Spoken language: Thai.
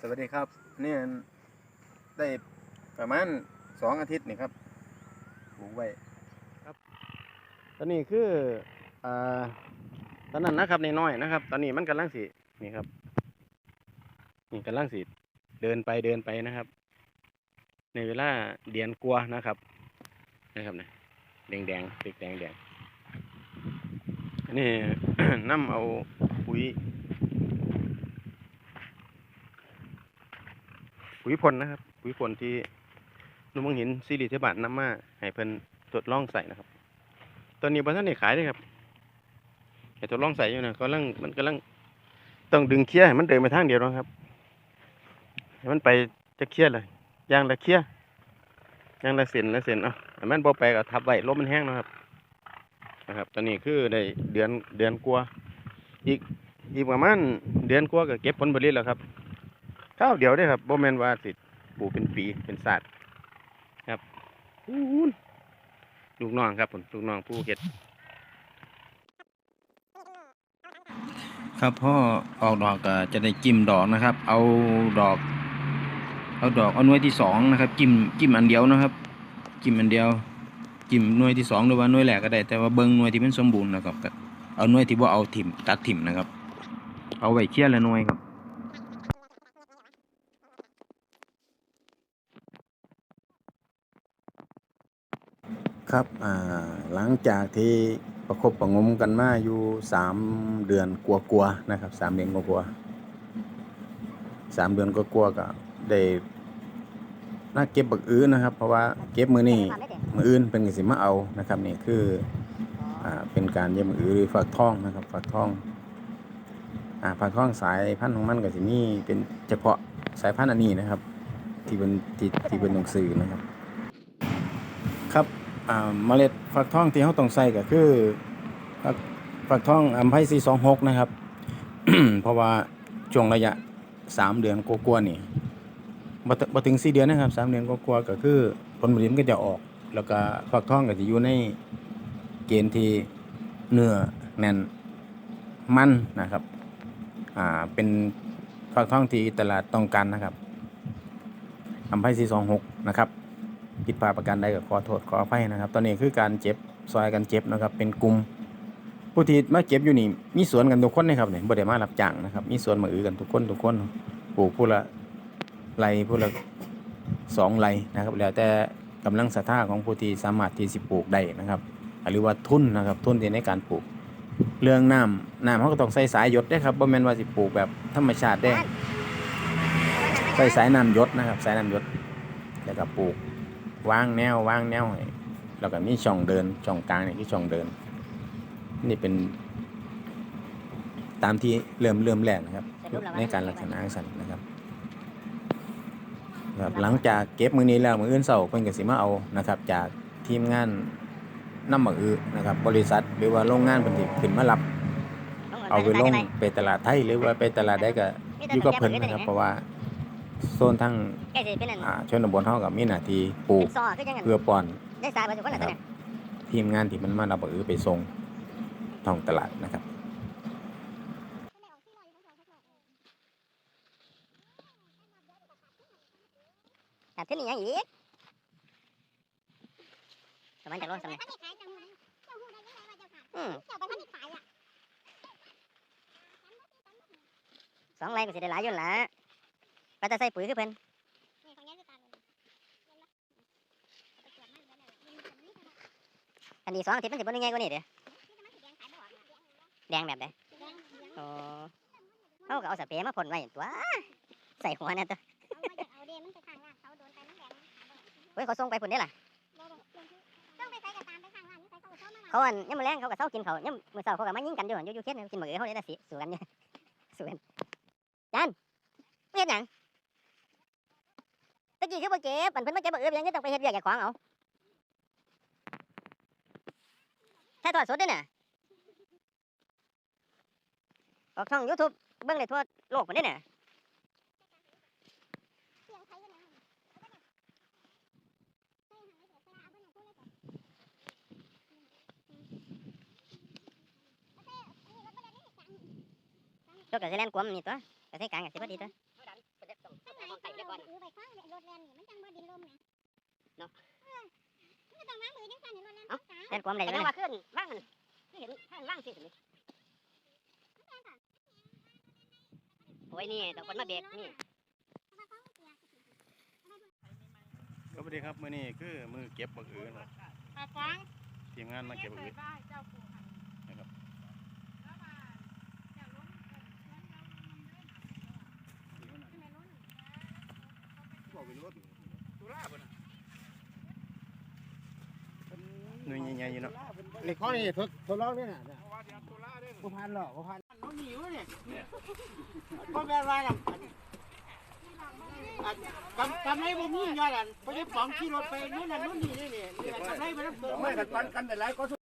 สวัสดีครับนี่ได้ประมาณสองอาทิตย์นี่ครับปลูกไว้ครับ ตอนนี้คืออ่าตอนนั้นนะครับในน้อยนะครับ ตอนนี้มันกำลังสินี่ครับ นี่กำลังสิเดินไปเดินไปนะครับ ในเวลาเดียนกลัวนะครับนะครับนะแดงแดงๆติดแดงแดงอันนี้นำเอาปุ๋ย ปุ๋ยพ่นะครับ ปุ๋ยพ่นที่ลุงมังหินซีรีส์เทบาทน้ำมาให้เพิ่นทดลองใส่นะครับ ตอนนี้บ่ทันได้ขายเลยครับให้ทดลองใส่อยู่นะกำลังมันกำลังต้องดึงเคลียให้มันเดินไปทางเดียวนะครับให้มันไปจะเคลียเลยยางละเคลียยางละเส้นละเส้นเนาะให้มันบ่ไปก็ทับไว้ลมมันแห้งนะครับนะครับ ตอนนี้คือได้เดือนเดือนกว่าอีกอีกประมาณเดือนกว่าก็เก็บผลผลิตแล้วครับ ข้าวเดียวได้ครับโบแมนว่าสิปลูกเป็นปีเป็นศาสตร์ครับอู้นลูกน้องครับผมลูกน้องผู้เฮ็ด ครับพ่อออกดอกก็จะได้จิ้มดอกนะครับ เอาดอก เอาดอกเอาหน่วยที่สองนะครับจิ้มจิ้มอันเดียวนะครับจิ้มอันเดียวจิ้มหน่วยที่สองหรือว่าหน่วยแรกก็ได้ แต่ว่าเบิ่งหน่วยที่มันสมบูรณ์นะครับเอาหน่วยที่บ่าเอาถิ่มตัดถิ่มนะครับ เอาไว้เคี่ยละหน่วยครับ ครับหลังจากที่ประคบประงมกันมาอยู่สามเดือนกลัวๆนะครับสามเดือนกลัวๆสามเดือนกลัวๆก็ได้น่าเก็บบักอื้อนะครับ เพราะว่าเก็บมือนี่มืออื่นเป็นกสิมาเอานะครับนี่คืออ่าเป็นการเย็บมืออื้อหรือฝักทองนะครับฝักทองอ่าฝักทองสายพันธุ์ของมันก็สิมีเป็นเฉพาะสายพันธุ์อันนี้นะครับ ที่เป็นที่ที่เป็นหนังสือนะครับ ครับ เมล็ดฟักทองที่เราต้องใส่ก็คือฟักฟักทองอัมไพซีสองหกนะครับ เพราะว่าช่วงระยะสามเดือนกว่าๆนี่บ่ถึงสี่เดือนนะครับสามเดือนกว่าๆก็คือผลผลิตมันก็จะออก แล้วก็ฟักทองก็จะอยู่ในเกณฑ์ที่เนื้อแน่นมันนะครับอ่าเป็นฟักทองที่ตลาดต้องการนะครับอัมไพซีสองหกนะครับ ผิดพลาดประการใดก็ขอโทษขออภัยนะครับ ตอนนี้คือการเจ็บซอยกันเจ็บนะครับ เป็นกลุ่มผู้ที่มาเจ็บอยู่นี่มีสวนกันทุกคนนะครับเนี่ยบ่ได้มารับจ้างนะครับ มีสวนมาอือกันทุกคนทุกคนปลูกผู้ละไรผู้ละสองไรนะครับ แล้วแต่กำลังศรัทธาของผู้ที่สามารถที่สิปลูกได้นะครับ หรือว่าทุนนะครับทุนที่ในการปลูกเรื่องน้ำน้ำเขาก็ต้องใส่สายหยดได้ครับบ่แม่นว่าสิปลูกแบบธรรมชาติได้ใส่สายน้ำหยดนะครับ สายน้ำหยดแล้วก็ปลูก วางแนววางแนวให้แล้วก็มีช่องเดินช่องกลางนี่คือช่องเดิน นี่เป็น ตามที่เริ่มเริ่มแรกนะครับ ในการลักษณะสันนะครับครับหลังจากเก็บมือนี้แล้วมืออื่นเสาร์เพิ่นก็สิมาเอานะครับ จากทีมงานน้ำมืออือนะครับ บริษัทหรือว่าโรงงานเพิ่นสิขึ้นมารับ เอาไปลงไปตลาดไทยหรือว่าไปตลาดได้ก็อยู่กับเพิ่นนะครับเพราะว่า โซนทั้งใกล้สิเป็นอันอ่าชนบทเฮากับมีหน้าที่ปลูกซอคือจังอันเพื่อป้อนได้สายไปทุกคนแล้วตอนเนี้ยทีมงานที่มันมารับอือไปส่งท้องตลาดนะครับแต่ที่นี่ยังอีกประมาณจากโลสำเร็จอืมสองไรก็สิได้หลายอยู่นั่นล่ะ ไปแต่ใส่ปุ๋ยคือเพิ่นอันนี้สองอาทิตย์มันสิบ่ได้ง่ายกว่านี้เด้อแดงแบบใดโอ้เฮาก็เอาสเปรย์มาพ่นไว้ตัว ใส่หัวเนี่ยตัวเฮ้ยเขาส่งไปพุ่นได้ล่ะเขาอันยามมื้อแรงเขาก็เซากินเขายามมื้อเช้าเขาก็มายิงกันอยู่อยู่อยู่เขตนั้นกินมือเขาเลยนะสิสู้กันอยู่สู้กันจานเฮ็ดหยัง ตะกี้คือบ่เก็บอันเพิ่นมาเก็บบ่เอื้อยังคือต้องไปเฮ็ดเวียกเจ้าของเอาแค่ทอดสดเด้อน่ะออกช่อง YouTube เบิ่งได้ทั่วโลกพุ่นเด้อน่ะเจ้าก็สิแล่นกวมนี่ตัวก็ใส่กลางก็สิพอดีตัว ก่อนอยู่ไปฟ้ารถแล่นนี่มันจังบ่ดินลมนะเนาะมันก็ต้องมามือจังซั่นนี่รถแล่นเอ้าตาเล่นความได้แต่ยังยังไงว่าขึ้นว่างกันเห็นข้างล่างสิเห็นไหมโอ้ยนี่แต่คนมาเบรกนี่ สวัสดีครับ มื้อนี้คือมือเก็บบักอือเนาะอาฟังทีมงานมาเก็บบักอือบ้านเจ้าปู่หัน นะครับ แล้วมาจะล้มเพื่อนเรามันได้หนักไม่ล้น หน่ วยใหญ่ๆอยู่เนาะเหล็กข้อนี่ทดทดลองด้วยน่ะเนี่ยบ่พันหรอกบ่พันน้องหิวเนี่ยพ่อแม่นว่าน่ะกำกำไรบ่มียอดอันบ่ได้ป๋องขี่รถไปนู่นนั่นนู่นนี่นี่นี่กำไรไปแล้วไม่กันปันกันแต่ไรก็